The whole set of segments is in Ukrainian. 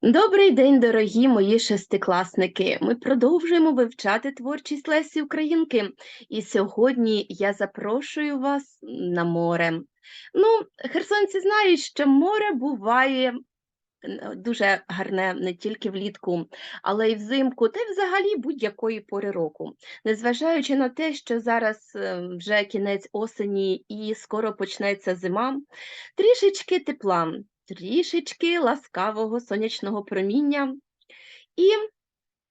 Добрий день, дорогі мої шестикласники. Ми продовжуємо вивчати творчість Лесі Українки. І сьогодні я запрошую вас на море. Ну, херсонці знають, що море буває дуже гарне не тільки влітку, але й взимку, та й взагалі будь-якої пори року. Незважаючи на те, що зараз е, вже кінець осені і скоро почнеться зима, трішечки тепла, трішечки ласкавого сонячного проміння, і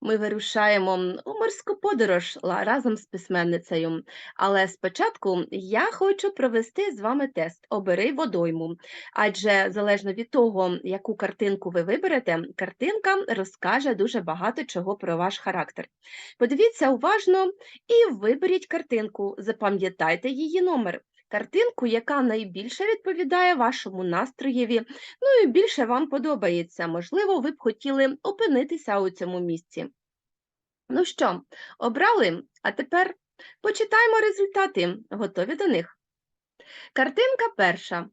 ми вирушаємо у морську подорож разом з письменницею. Але спочатку я хочу провести з вами тест Обери водойму. Адже залежно від того, яку картинку ви виберете, картинка розкаже дуже багато чого про ваш характер. Подивіться уважно і виберіть картинку, запам'ятайте її номер. Картинку, яка найбільше відповідає вашому настроєві, ну і більше вам подобається. Можливо, ви б хотіли опинитися у цьому місці. Ну що, обрали? А тепер почитаємо результати. Готові до них? Картинка перша.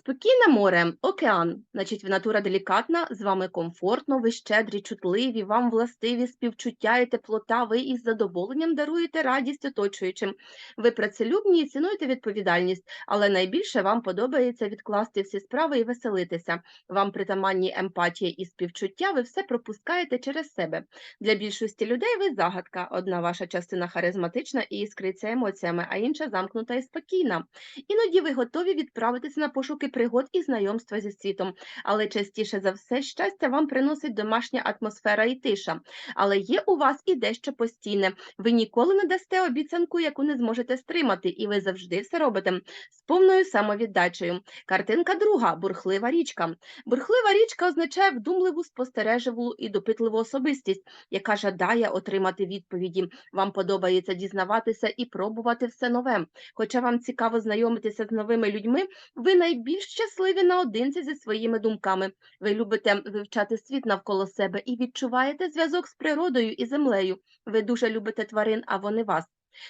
Спокійне море, океан, значить, натура делікатна, з вами комфортно, ви щедрі, чутливі, вам властиві співчуття і теплота, ви із задоволенням даруєте радість оточуючим. Ви працелюбні і цінуєте відповідальність, але найбільше вам подобається відкласти всі справи і веселитися. Вам притаманні емпатія і співчуття, ви все пропускаєте через себе. Для більшості людей ви загадка. Одна ваша частина харизматична і іскриться емоціями, а інша замкнута і спокійна. Іноді ви готові відправитися на пошуки пригод і знайомства зі світом, але частіше за все щастя вам приносить домашня атмосфера і тиша. Але є у вас і дещо постійне. Ви ніколи не дасте обіцянку, яку не зможете стримати, і ви завжди все робите з повною самовіддачею. Картинка друга бурхлива річка. Бурхлива річка означає вдумливу, спостережливу і допитливу особистість, яка жадає отримати відповіді. Вам подобається дізнаватися і пробувати все нове. Хоча вам цікаво знайомитися з новими людьми, ви найбільш щасливі наодинці зі своїми думками. Ви любите вивчати світ навколо себе і відчуваєте зв'язок з природою і землею. Ви дуже любите тварин, а вони вас.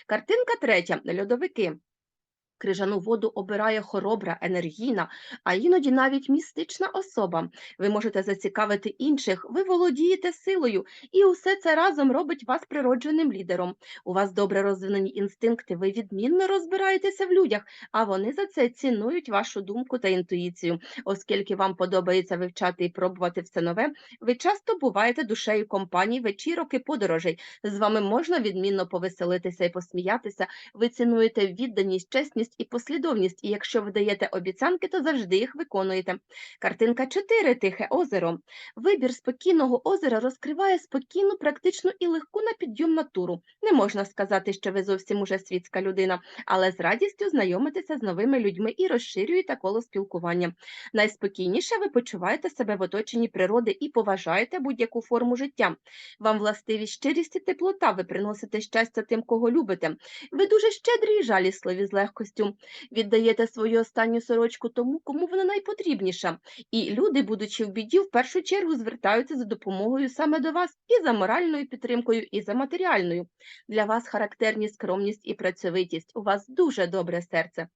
Картинка третя льодовики. Крижану воду обирає хоробра, енергійна, а іноді навіть містична особа. Ви можете зацікавити інших, ви володієте силою, і усе це разом робить вас природженим лідером. У вас добре розвинені інстинкти, ви відмінно розбираєтеся в людях, а вони за це цінують вашу думку та інтуїцію. Оскільки вам подобається вивчати і пробувати все нове, ви часто буваєте душею компаній вечірок і подорожей. З вами можна відмінно повеселитися і посміятися. Ви цінуєте відданість, чесність і послідовність, і якщо ви даєте обіцянки, то завжди їх виконуєте. Картинка 4. Тихе озеро. Вибір спокійного озера розкриває спокійну, практичну і легку на підйом натуру. Не можна сказати, що ви зовсім уже світська людина, але з радістю знайомитеся з новими людьми і розширюєте коло спілкування. Найспокійніше ви почуваєте себе в оточенні природи і поважаєте будь-яку форму життя. Вам властиві щирість і теплота, ви приносите щастя тим, кого любите. Ви дуже щедрі і жалісливі з легкостю. Віддаєте свою останню сорочку тому, кому вона найпотрібніша. І люди, будучи в біді, в першу чергу звертаються за допомогою саме до вас і за моральною підтримкою, і за матеріальною. Для вас характерні скромність і працьовитість. У вас дуже добре серце.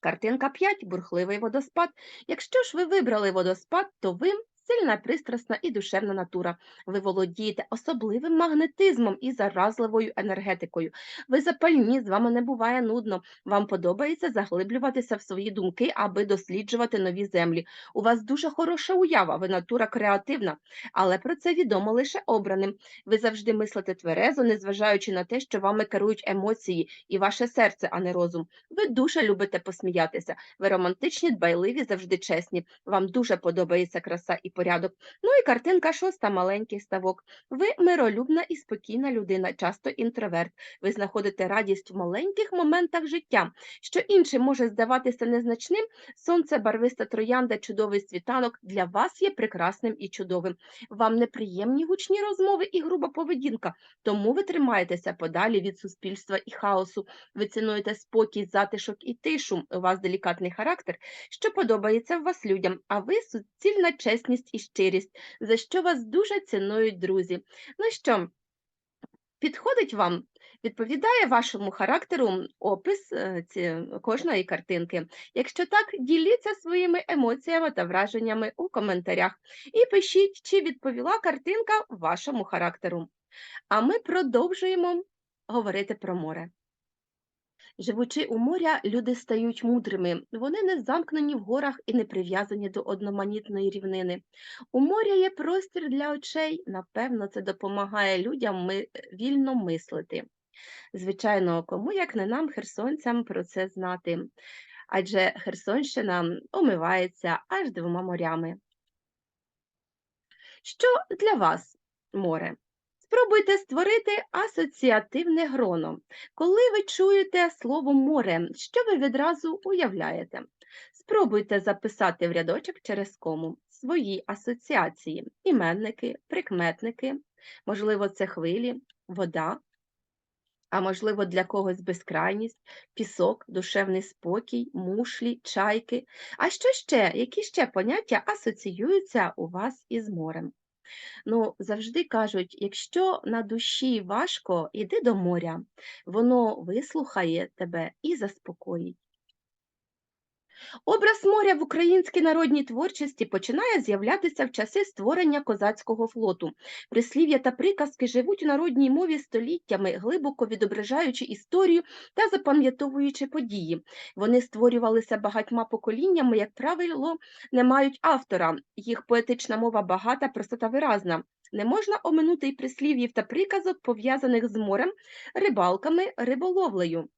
Картинка 5. Бурхливий водоспад. Якщо ж ви вибрали водоспад, то ви сильна, пристрасна і душевна натура. Ви володієте особливим магнетизмом і заразливою енергетикою. Ви запальні, з вами не буває нудно. Вам подобається заглиблюватися в свої думки, аби досліджувати нові землі. У вас дуже хороша уява, ви натура креативна, але про це відомо лише обраним. Ви завжди мислите тверезо, незважаючи на те, що вами керують емоції і ваше серце, а не розум. Ви дуже любите посміятися. Ви романтичні, дбайливі, завжди чесні. Вам дуже подобається краса і порядок. Ну і картинка шоста, маленький ставок. Ви миролюбна і спокійна людина, часто інтроверт. Ви знаходите радість в маленьких моментах життя. Що іншим може здаватися незначним, сонце, барвиста троянда, чудовий світанок для вас є прекрасним і чудовим. Вам неприємні гучні розмови і груба поведінка, тому ви тримаєтеся подалі від суспільства і хаосу. Ви цінуєте спокій, затишок і тишу. У вас делікатний характер, що подобається вас людям, а ви суцільна чесність і щирість, за що вас дуже цінують друзі. Ну що, підходить вам? Відповідає вашому характеру опис е, кожної картинки? Якщо так, діліться своїми емоціями та враженнями у коментарях і пишіть, чи відповіла картинка вашому характеру. А ми продовжуємо говорити про море. Живучи у моря, люди стають мудрими. Вони не замкнені в горах і не прив'язані до одноманітної рівнини. У моря є простір для очей. Напевно, це допомагає людям ми... вільно мислити. Звичайно, кому як не нам, херсонцям, про це знати. Адже Херсонщина омивається аж двома морями. Що для вас море? Спробуйте створити асоціативне гроно. Коли ви чуєте слово море, що ви відразу уявляєте? Спробуйте записати в рядочок через кому свої асоціації, іменники, прикметники, можливо, це хвилі, вода, а можливо, для когось безкрайність, пісок, душевний спокій, мушлі, чайки. А що ще? Які ще поняття асоціюються у вас із морем? Ну, завжди кажуть, якщо на душі важко, іди до моря, воно вислухає тебе і заспокоїть. Образ моря в українській народній творчості починає з'являтися в часи створення козацького флоту. Прислів'я та приказки живуть у народній мові століттями, глибоко відображаючи історію та запам'ятовуючи події. Вони створювалися багатьма поколіннями, як правило, не мають автора. Їх поетична мова багата, простота виразна. Не можна оминути й прислів'їв та приказок, пов'язаних з морем, рибалками, риболовлею.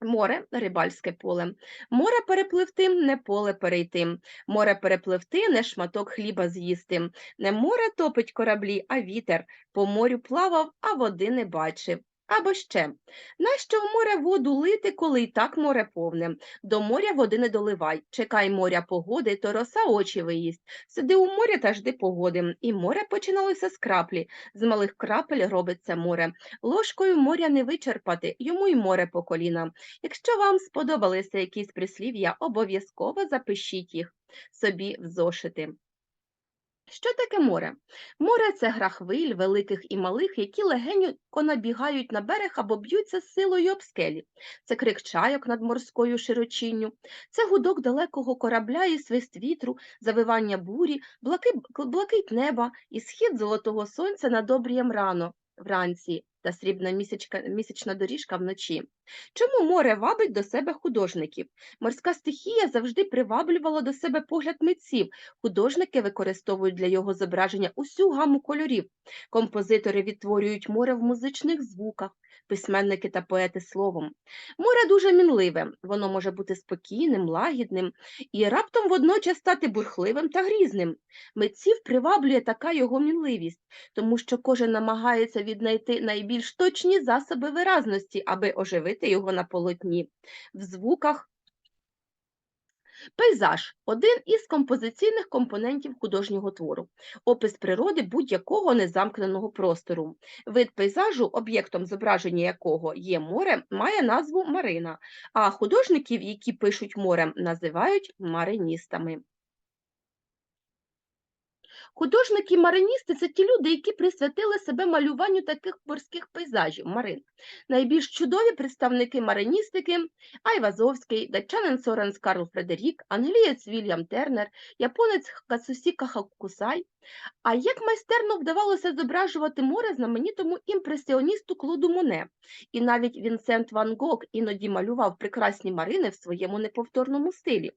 Море рибальське поле. Море перепливти, не поле перейти. Море перепливти, не шматок хліба з'їсти. Не море топить кораблі, а вітер. По морю плавав, а води не бачив. Або ще нащо в море воду лити, коли й так море повне? До моря води не доливай. Чекай моря погоди, то роса очі виїсть. Сиди у морі та жди погоди. І море починалося з краплі. З малих крапель робиться море. Ложкою моря не вичерпати, йому й море по коліна. Якщо вам сподобалися якісь прислів'я, обов'язково запишіть їх собі в зошити. Що таке море? Море це гра хвиль, великих і малих, які легенько набігають на берег або б'ються з силою об скелі. Це крик чайок над морською широчинню, це гудок далекого корабля і свист вітру, завивання бурі, блаки, блакить неба і схід золотого сонця над обрієм рано вранці та срібна місячна доріжка вночі. Чому море вабить до себе художників? Морська стихія завжди приваблювала до себе погляд митців. Художники використовують для його зображення усю гаму кольорів. Композитори відтворюють море в музичних звуках, письменники та поети словом. Море дуже мінливе, воно може бути спокійним, лагідним і раптом водночас стати бурхливим та грізним. Митців приваблює така його мінливість, тому що кожен намагається віднайти найбільш точні засоби виразності, аби оживити його на полотні. В звуках Пейзаж один із композиційних компонентів художнього твору, опис природи будь-якого незамкненого простору. Вид пейзажу, об'єктом зображення якого є море, має назву Марина, а художників, які пишуть море, називають мариністами. Художники-мариністи це ті люди, які присвятили себе малюванню таких морських пейзажів марин. Найбільш чудові представники мариністики Айвазовський, датчанин Соренс Карл Фредерік, англієць Вільям Тернер, японець Кацусіка Хакусай. А як майстерно вдавалося зображувати море знаменитому імпресіоністу Клоду Моне, і навіть Вінсент Ван Гог іноді малював прекрасні марини в своєму неповторному стилі.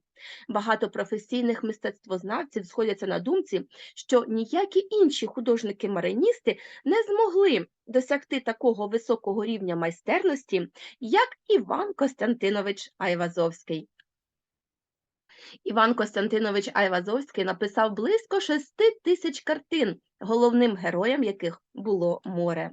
Багато професійних мистецтвознавців сходяться на думці, що ніякі інші художники-мариністи не змогли досягти такого високого рівня майстерності, як Іван Костянтинович Айвазовський. Іван Костянтинович Айвазовський написав близько шести тисяч картин, головним героєм яких було море.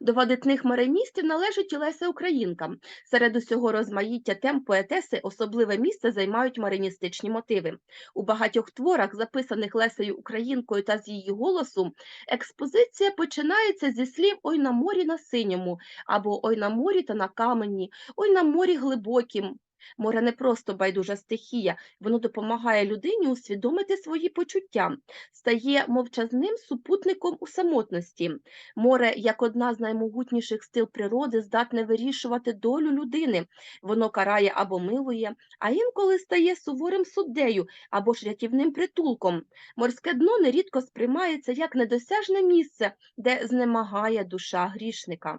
До видатних мариністів належить і Леся Українка. Серед усього розмаїття тем поетеси особливе місце займають мариністичні мотиви. У багатьох творах, записаних Лесею Українкою та з її голосу, експозиція починається зі слів Ой на морі на синьому або Ой на морі та на камені, Ой на морі глибокім. Море не просто байдужа стихія, воно допомагає людині усвідомити свої почуття, стає мовчазним супутником у самотності. Море, як одна з наймогутніших сил природи, здатне вирішувати долю людини. Воно карає або милує, а інколи стає суворим суддею або ж рятівним притулком. Морське дно нерідко сприймається як недосяжне місце, де знемагає душа грішника.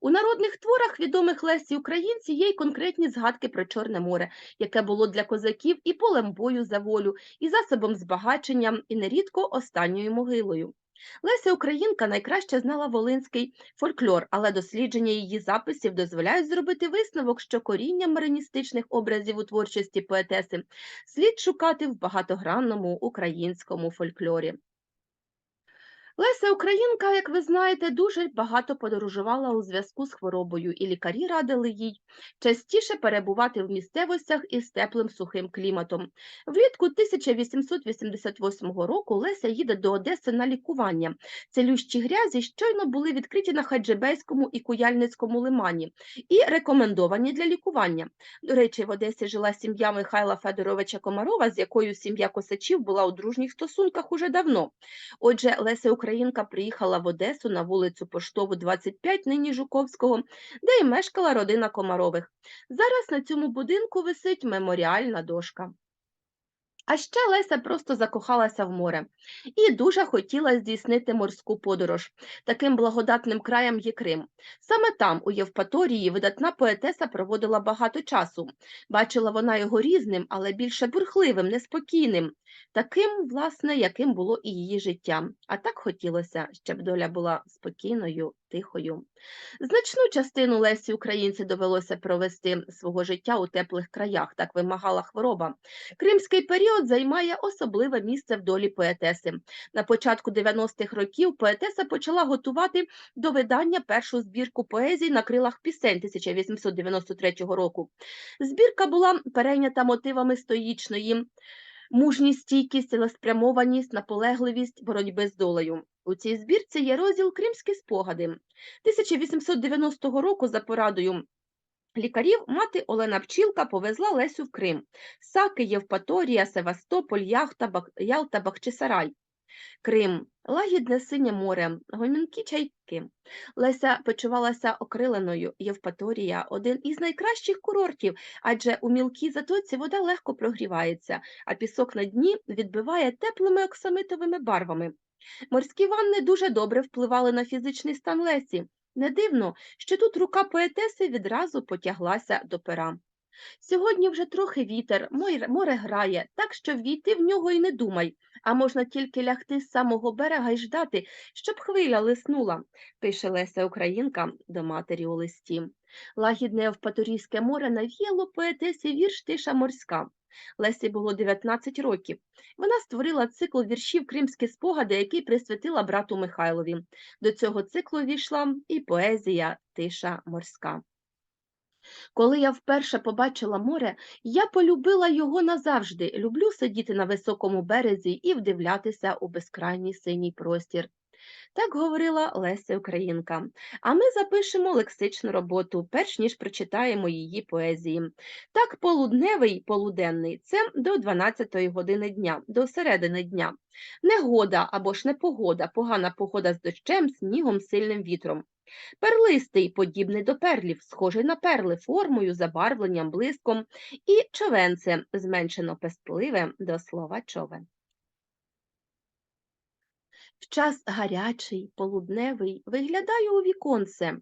У народних творах відомих Лесі Українці є й конкретні згадки про Чорне море, яке було для козаків і полем бою за волю, і засобом збагачення, і нерідко останньою могилою. Леся Українка найкраще знала волинський фольклор, але дослідження її записів дозволяють зробити висновок, що коріння мариністичних образів у творчості поетеси слід шукати в багатогранному українському фольклорі. Леся Українка, як ви знаєте, дуже багато подорожувала у зв'язку з хворобою, і лікарі радили їй частіше перебувати в місцевостях із теплим сухим кліматом. Влітку 1888 року Леся їде до Одеси на лікування. Цілющі грязі щойно були відкриті на Хаджибейському і Куяльницькому лимані і рекомендовані для лікування. До речі, в Одесі жила сім'я Михайла Федоровича Комарова, з якою сім'я Косачів була у дружніх стосунках уже давно. Отже, Леся Українка приїхала в Одесу на вулицю Поштову, 25, нині Жуковського, де й мешкала родина Комарових. Зараз на цьому будинку висить меморіальна дошка. А ще Леся просто закохалася в море і дуже хотіла здійснити морську подорож. Таким благодатним краєм є Крим. Саме там, у Євпаторії, видатна поетеса проводила багато часу. Бачила вона його різним, але більше бурхливим, неспокійним, таким, власне, яким було і її життя. А так хотілося, щоб доля була спокійною, тихою. Значну частину Лесі Українці довелося провести свого життя у теплих краях, так вимагала хвороба. Кримський період займає особливе місце в долі поетеси. На початку 90-х років поетеса почала готувати до видання першу збірку поезій на крилах пісень 1893 року. Збірка була перейнята мотивами стоїчної. Мужність, стійкість, цілеспрямованість, наполегливість боротьби з долею. У цій збірці є розділ Кримські спогади. 1890 року за порадою лікарів мати Олена Пчілка повезла Лесю в Крим. Саки, Євпаторія, Севастополь, Яхта, Бах... Ялта, Бахчисарай. Крим, лагідне синє море, гомінкі чайки. Леся почувалася окриленою. Євпаторія – один із найкращих курортів, адже у мілкій затоці вода легко прогрівається, а пісок на дні відбиває теплими оксамитовими барвами. Морські ванни дуже добре впливали на фізичний стан Лесі. Не дивно, що тут рука поетеси відразу потяглася до пера. Сьогодні вже трохи вітер, море, грає, так що війти в нього й не думай, а можна тільки лягти з самого берега й ждати, щоб хвиля лиснула, пише Леся Українка до матері у листі. Лагідне Евпаторійське море навіяло поетесі вірш Тиша морська. Лесі було 19 років. Вона створила цикл віршів Кримські спогади, який присвятила брату Михайлові. До цього циклу війшла і поезія Тиша морська. Коли я вперше побачила море, я полюбила його назавжди. Люблю сидіти на високому березі і вдивлятися у безкрайній синій простір. Так говорила Леся Українка. А ми запишемо лексичну роботу, перш ніж прочитаємо її поезії. Так, полудневий, полуденний це до 12 години дня, до середини дня. Негода або ж непогода, погана погода з дощем, снігом, сильним вітром. Перлистий, подібний до перлів, схожий на перли формою, забарвленням, блиском, і човенце, зменшено пестливе до слова човен. В час гарячий, полудневий, виглядаю у віконце.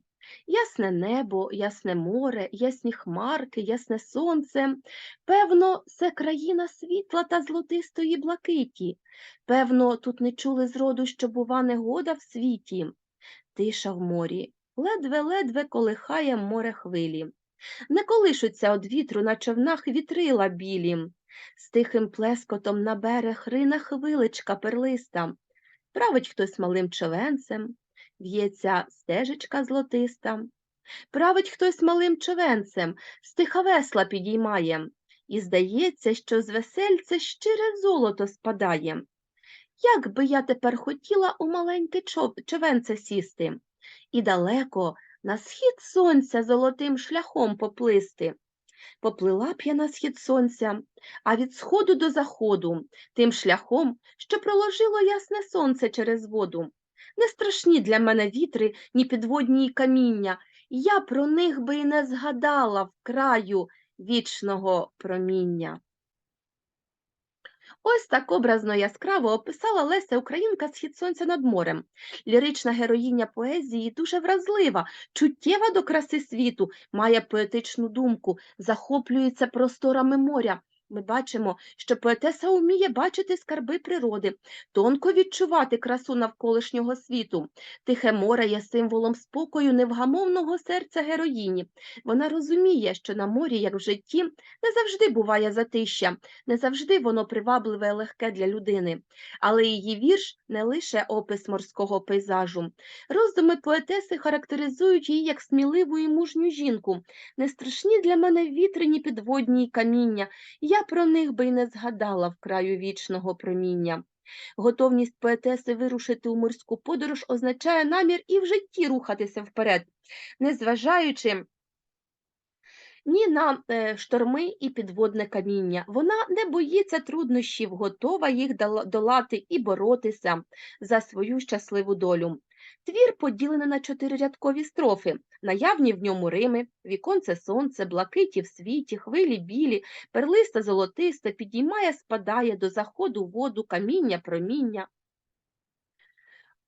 Ясне небо, ясне море, ясні хмарки, ясне сонце. Певно, це країна світла та золотистої блакиті. Певно, тут не чули зроду, що бува негода в світі. Тиша в морі, ледве-ледве колихає море хвилі. Не колишуться од вітру на човнах вітрила білі. З тихим плескотом на берег рина хвиличка перлиста. Править хтось малим човенцем, в'ється стежечка злотиста. Править хтось малим човенцем, стиха весла підіймає, і здається, що з весельця щире золото спадає. Як би я тепер хотіла у маленьке чов- човенце сісти, і далеко, на схід сонця золотим шляхом поплисти. Поплила б я на схід сонця, а від сходу до заходу, тим шляхом, що проложило ясне сонце через воду. Не страшні для мене вітри, ні підводні каміння, я про них би й не згадала в краю вічного проміння. Ось так образно яскраво описала Леся Українка схід сонця над морем. Лірична героїня поезії дуже вразлива, чуттєва до краси світу, має поетичну думку, захоплюється просторами моря. Ми бачимо, що поетеса вміє бачити скарби природи, тонко відчувати красу навколишнього світу. Тихе море є символом спокою невгамовного серця героїні. Вона розуміє, що на морі, як в житті, не завжди буває затища, не завжди воно привабливе і легке для людини. Але її вірш не лише опис морського пейзажу. Роздуми поетеси характеризують її як сміливу і мужню жінку. Не страшні для мене вітряні підводні каміння. Я про них би й не згадала в краю вічного проміння. Готовність поетеси вирушити у морську подорож означає намір і в житті рухатися вперед, незважаючи ні на е, шторми і підводне каміння. Вона не боїться труднощів, готова їх долати і боротися за свою щасливу долю. Твір поділений на чотирирядкові строфи. Наявні в ньому рими, віконце сонце, блакиті в світі, хвилі білі, перлиста золотиста, підіймає, спадає до заходу воду, каміння, проміння.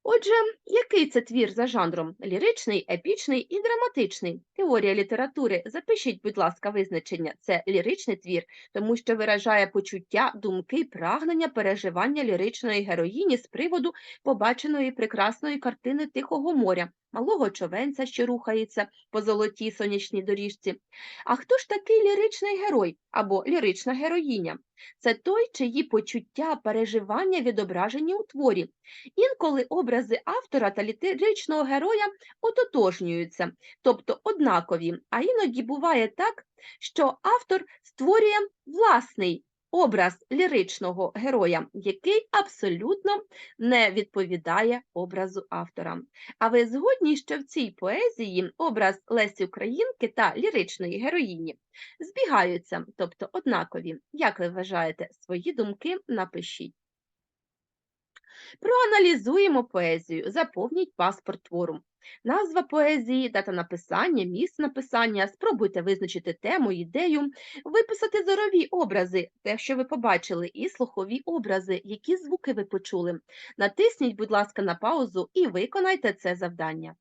Отже, який це твір за жанром? Ліричний, епічний і драматичний. Теорія літератури. Запишіть, будь ласка, визначення. Це ліричний твір, тому що виражає почуття, думки, прагнення, переживання ліричної героїні з приводу побаченої прекрасної картини Тихого моря, малого човенця, що рухається по золотій сонячній доріжці. А хто ж такий ліричний герой або лірична героїня? Це той, чиї почуття, переживання відображені у творі. Інколи образи автора та літеричного героя ототожнюються, тобто однакові, а іноді буває так, що автор створює власний образ ліричного героя, який абсолютно не відповідає образу автора. А ви згодні, що в цій поезії образ Лесі Українки та ліричної героїні збігаються, тобто однакові. Як ви вважаєте, свої думки напишіть. Проаналізуємо поезію, заповніть паспорт твору. Назва поезії, дата написання, місце написання, спробуйте визначити тему, ідею, виписати зорові образи, те, що ви побачили, і слухові образи, які звуки ви почули. Натисніть, будь ласка, на паузу і виконайте це завдання.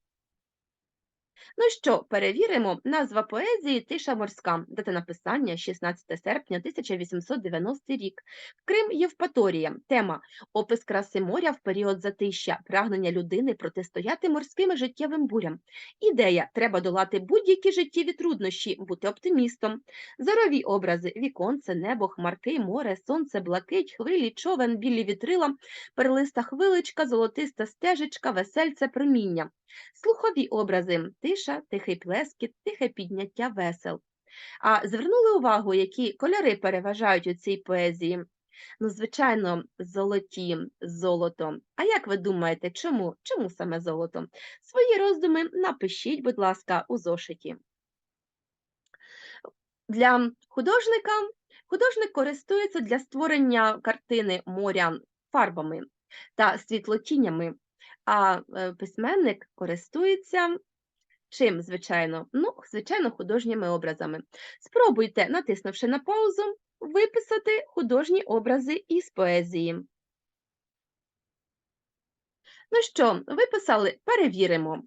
Ну що, перевіримо. Назва поезії Тиша морська. Дата написання 16 серпня 1890 рік. Крим Євпаторія. Тема Опис краси моря в період затища, прагнення людини протистояти морським життєвим бурям. Ідея треба долати будь-які життєві труднощі, бути оптимістом. Зорові образи віконце, небо, хмарки, море, сонце, блакить, хвилі, човен, білі вітрила, перлиста хвиличка, золотиста стежечка, весельце, проміння. Слухові образи тиша, тихий плескіт, тихе підняття весел. А звернули увагу, які кольори переважають у цій поезії? Ну, звичайно, золоті, золото. А як ви думаєте, чому? Чому саме золото? Свої роздуми напишіть, будь ласка, у зошиті. Для художника художник користується для створення картини моря фарбами та світлотінями, а е, письменник користується чим, звичайно? Ну, звичайно, художніми образами. Спробуйте, натиснувши на паузу, виписати художні образи із поезії. Ну що, виписали? Перевіримо.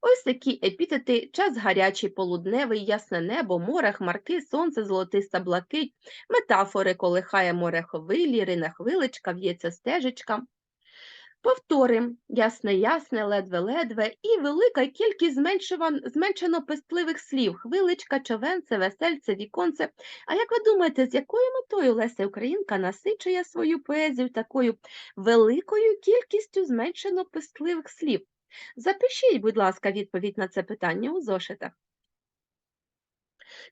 Ось такі епітети час гарячий, полудневий, ясне небо, море, хмарки, сонце, золотиста блакить, метафори колихає море хвилі, рине хвиличка, в'ється стежечка. Повтори ясне, ясне, ледве-ледве і велика кількість зменшено пестливих слів хвиличка, човенце, весельце, віконце. А як ви думаєте, з якою метою Леся Українка насичує свою поезію такою великою кількістю зменшено пестливих слів? Запишіть, будь ласка, відповідь на це питання у зошитах.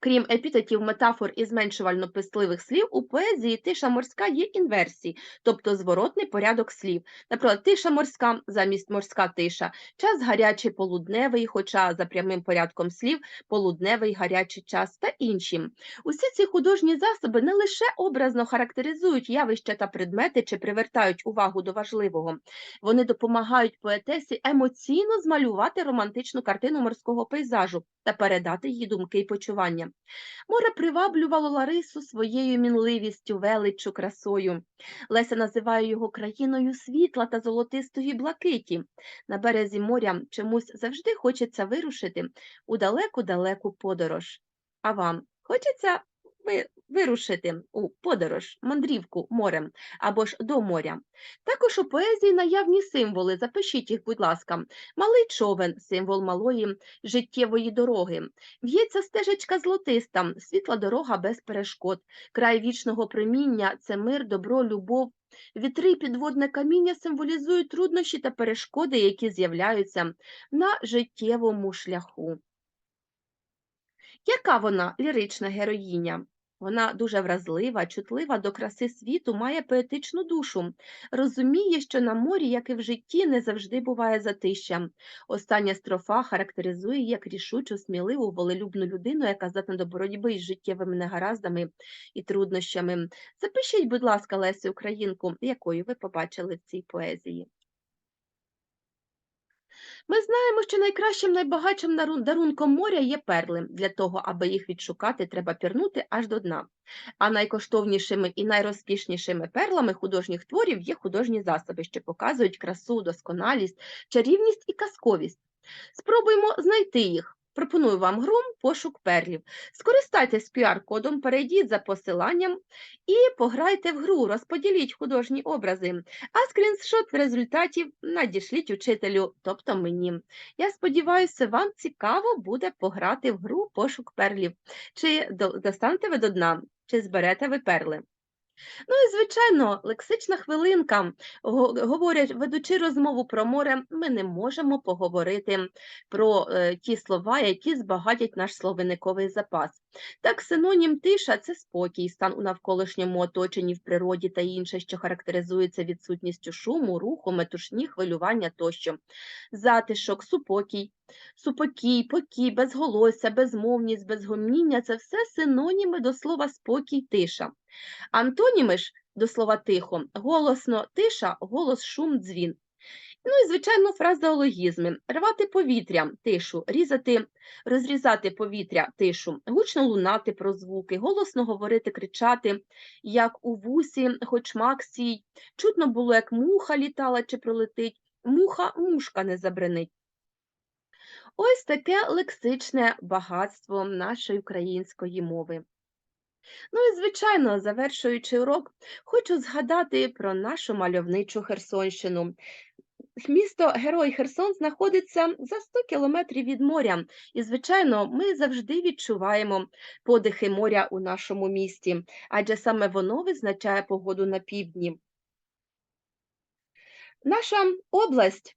Крім епітетів, метафор і зменшувально-писливих слів, у поезії тиша морська є інверсії, тобто зворотний порядок слів. Наприклад, тиша морська замість морська тиша, час гарячий полудневий, хоча за прямим порядком слів полудневий гарячий час та інші. Усі ці художні засоби не лише образно характеризують явища та предмети чи привертають увагу до важливого, вони допомагають поетесі емоційно змалювати романтичну картину морського пейзажу та передати її думки і почування. Море приваблювало Ларису своєю мінливістю, величчю, красою. Леся називає його країною світла та золотистої блакиті. На березі моря чомусь завжди хочеться вирушити у далеку-далеку подорож. А вам хочеться ви- вирушити у подорож, мандрівку морем або ж до моря? Також у поезії наявні символи. Запишіть їх, будь ласка. Малий човен символ малої життєвої дороги. В'ється стежечка золотиста, світла дорога без перешкод. Край вічного проміння це мир, добро, любов. Вітри й підводне каміння символізують труднощі та перешкоди, які з'являються на життєвому шляху. Яка вона лірична героїня? Вона дуже вразлива, чутлива до краси світу, має поетичну душу, розуміє, що на морі, як і в житті, не завжди буває затища. Остання строфа характеризує як рішучу, сміливу, волелюбну людину, яка здатна до боротьби із життєвими негараздами і труднощами. Запишіть, будь ласка, Лесю Українку, якою ви побачили в цій поезії. Ми знаємо, що найкращим, найбагатшим дарунком моря є перли. Для того, аби їх відшукати, треба пірнути аж до дна. А найкоштовнішими і найрозкішнішими перлами художніх творів є художні засоби, що показують красу, досконалість, чарівність і казковість. Спробуємо знайти їх. Пропоную вам гру пошук перлів. Скористайтесь QR-кодом, перейдіть за посиланням і пограйте в гру, розподіліть художні образи, а скріншот результатів надішліть учителю, тобто мені. Я сподіваюся, вам цікаво буде пограти в гру пошук перлів. Чи достанете ви до дна, чи зберете ви перли? Ну і, звичайно, лексична хвилинка. Говорять, ведучи розмову про море, ми не можемо поговорити про е, ті слова, які збагатять наш словниковий запас. Так, синонім тиша це спокій, стан у навколишньому оточенні в природі та інше, що характеризується відсутністю шуму, руху, метушні, хвилювання тощо. Затишок, супокій, супокій, покій, безголосся, безмовність, безгоміння це все синоніми до слова спокій, тиша. Антоніми ж до слова тихо, голосно тиша, голос, шум, дзвін. Ну і, звичайно, фразеологізми. Рвати повітря, тишу, різати, розрізати повітря, тишу, гучно лунати про звуки, голосно говорити, кричати, як у вусі, хоч мак сій. Чутно було, як муха літала чи пролетить, муха мушка не забринить. Ось таке лексичне багатство нашої української мови. Ну і, звичайно, завершуючи урок, хочу згадати про нашу мальовничу Херсонщину. Місто Герой Херсон знаходиться за 100 кілометрів від моря, і, звичайно, ми завжди відчуваємо подихи моря у нашому місті, адже саме воно визначає погоду на півдні. Наша область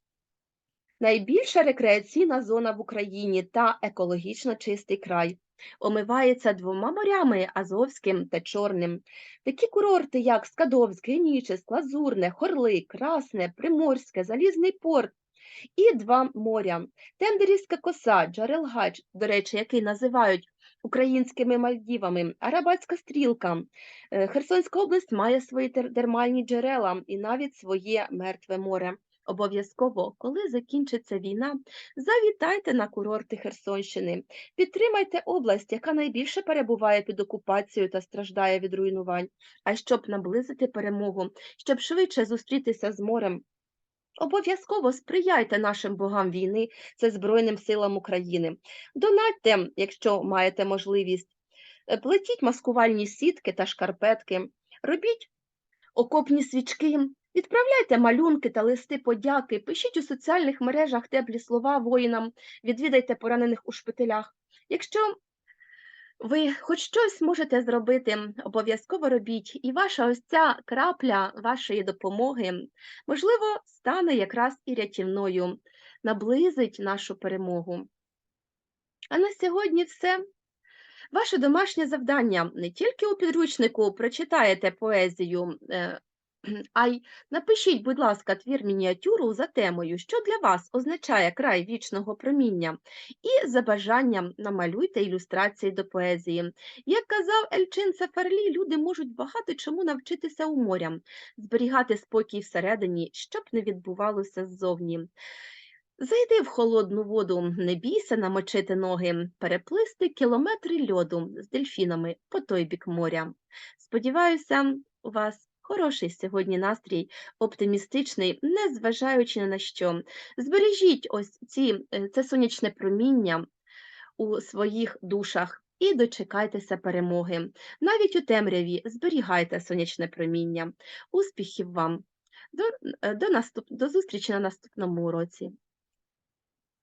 найбільша рекреаційна зона в Україні та екологічно чистий край. Омивається двома морями Азовським та Чорним. Такі курорти, як Скадовськ, Генічеськ, Лазурне, Хорли, Красне, Приморське, Залізний порт і два моря. Тендерівська коса, Джарелгач, до речі, який називають українськими Мальдівами, Арабатська стрілка. Е, Херсонська область має свої тер- термальні джерела і навіть своє мертве море. Обов'язково, коли закінчиться війна, завітайте на курорти Херсонщини, підтримайте область, яка найбільше перебуває під окупацією та страждає від руйнувань. А щоб наблизити перемогу, щоб швидше зустрітися з морем, обов'язково сприяйте нашим богам війни, це Збройним силам України. Донатьте, якщо маєте можливість, Е, плетіть маскувальні сітки та шкарпетки, робіть окопні свічки, відправляйте малюнки та листи подяки, пишіть у соціальних мережах теплі слова воїнам, відвідайте поранених у шпиталях. Якщо ви хоч щось можете зробити, обов'язково робіть, і ваша ось ця крапля вашої допомоги, можливо, стане якраз і рятівною, наблизить нашу перемогу. А на сьогодні все. Ваше домашнє завдання не тільки у підручнику прочитаєте поезію, е, а й напишіть, будь ласка, твір-мініатюру за темою, що для вас означає край вічного проміння, і за бажанням намалюйте ілюстрації до поезії. Як казав Ельчин Сафарлі, люди можуть багато чому навчитися у моря, зберігати спокій всередині, щоб не відбувалося ззовні. Зайди в холодну воду, не бійся намочити ноги, переплисти кілометри льоду з дельфінами по той бік моря. Сподіваюся, у вас хороший сьогодні настрій, оптимістичний, незважаючи на що. Збережіть ось ці, е, це сонячне проміння у своїх душах. І дочекайтеся перемоги. Навіть у темряві зберігайте сонячне проміння. Успіхів вам! До, е, до, наступ, до зустрічі на наступному уроці.